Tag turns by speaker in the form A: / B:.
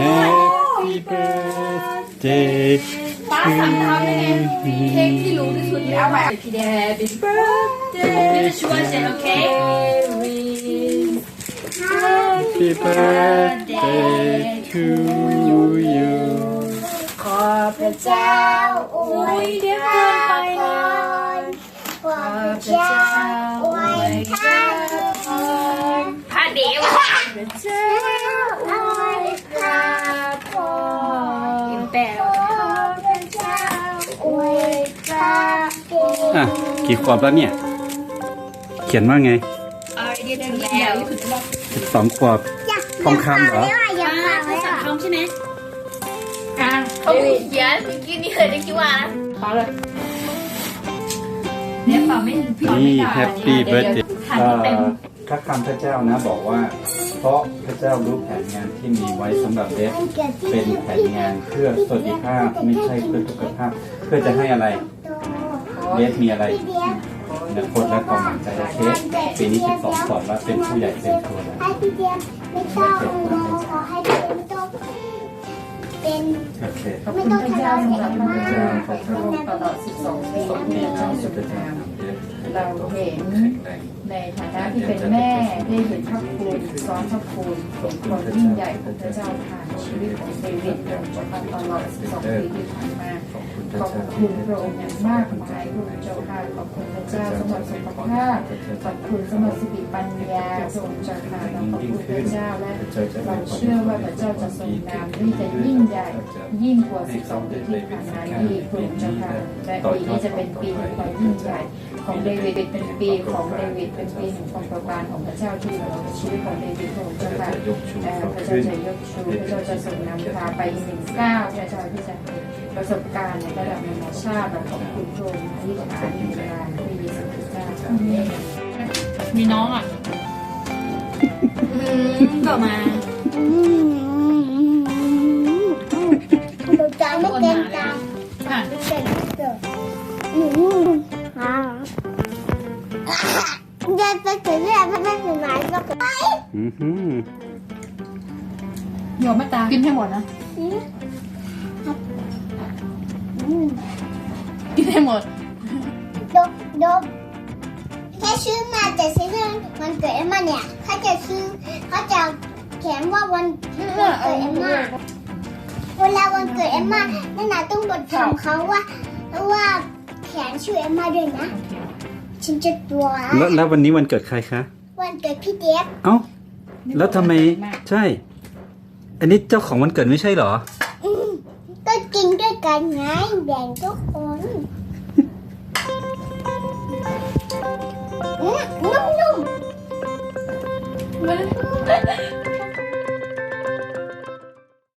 A: Happy birthday
B: ป้าสั่งทำได้ไงเพลงที่รู้ที่สุดแล้วแบบพี่แดน Happy birthday นี่จะช่วยเซ็นโอเค
A: Happy birthday to you
B: ขอพระเจ้าอวยเดี๋ยวเกินไปแล้ว
C: ขอพระเจ้าอวยท่าน
B: พระเดียว
C: พระเจ้าอวยพระพร
B: แต่
C: ขอพระเจ้าอวยพระเด
A: อะกี่ขวบแล้วเนี่ย เขียนว่าไง
B: เอาไอเดียถึงแล้วถึงแล้ว
A: สิบสองขวบ ทองคำเหรอ
C: อย่า
B: ป้า
C: ฟังเลย
B: สั่ง
C: อะ
B: ทำใช่ไหมอะ
D: เขาเขียนเมื่อกี้นี่เคยได้คิดว่านะ
B: ขอเลยเนี่ยเปล่าไม่เปล่าไม่
A: นี่
B: ได้
A: Happy
B: เดี๋ยว
A: birthday
B: ถ่ายให้เต็ม
A: พระคำพระเจ้านะบอกว่า เพราะพระเจ้ารู้แผนงานที่มีไว้สำหรับเดฟ
C: มันเกิดที่
A: เป็นแผนงานเพื่อสวัสดิภาพไม่ใช่เพื่อสุขภาพ เพื่อจะให้อะไร เดฟมีอะไร
C: พี่เดีย
A: อนาคตและความหวังใจโอเคปีนี้12ขวบแล้วเป็นผู้ใหญ่เต็มตัวแล้ว
C: ให้พี่เดียไม่ต้องขอให้พี่เดียไม่ต้องเป็น
A: โอเค
C: ไม่ต้องทะเลาะกันมาก
A: ขอบคุณ
E: ตลอด 12 ปี
A: สองปี
E: ที่
A: เจ้า
E: เรา
A: สุ
E: สุ
A: ด
E: ด
A: ท้าย
E: งาม
A: เรา
E: เห็นในฐานะที่เป็นแม่ได้เห็นพระคุณซ้อนพระคุณความยิ่งใหญ่ของพระเจ้าผ่านชีวิตของเดวิดมาตลอด12ปีที่ผ่านมา
A: ขอบคุณพระ
E: องค์อย่างมากมายพระเจ้าค่ะขอบคุณพระเจ้าสำหรับสุขภาพขอบคุณสำหรับสติปัญญาพรงจ้าค่ะเราขอบคุณพระเจ้าและเราเชื่อว่าพระเจ้าจะทรงนามที่จะยิ่งใหญ่ยิ่งกว่า12ปีที่ผ่านมาอีกพระองค์เจ้าค่ะและปีนี้จะเป็นปีแห่งความยิ่งใหญ่ของเดวิดเป็นปีของเดวิดเป็นปีแห่งความประบานของพระเจ้าที่เราในชีวิตของเดวิดพระองค์เจ้าค่ะพระเจ้าจะยกชูพระเจ้าจะทรงนำพาไปหนึ่งก้าวพระเจ้าที่จะประสบการณ์ในระดับนานาชาติเราขอบคุณพระองค์ที่ฐานในเวลาพระเยซูคริสต์เจ้ามีน้
B: องอะอืมก็มา
C: หนูจะไม่เกรงใจ
B: อะ
C: เกิ เดินไปถึงเนี่ยไม่ได้ถึงไหนก็ไป
A: อือหือ
B: โยมแม่ตากินให้หมดนะ กินให้หมด
C: ดกดกแค่ชื่อมาแต่ซื้อมันเกิดเอ็มมาเนี่ยเขาจะซื้อเขาจะเขียนว่าวันวันเกิดเอ็มมาเวลาวันเกิดเอ็มมานั่นน่ะต้องบทถามเขาว่าว่าเขียนชื่อเอ็มมาด้วยนะ ฉันจะตัว
A: แล้วแล้ววันนี้วันเกิดใครคะ
C: วันเกิดพี่เด็ก
A: เอ้า แล้วทำไม ใช่ อันนี้เจ้าของวันเกิดไม่ใช่เหรอ
C: อืมก็กินด้วยกันไงแบ่งทุกคนอืมนุ่มๆ
B: มัน
C: อื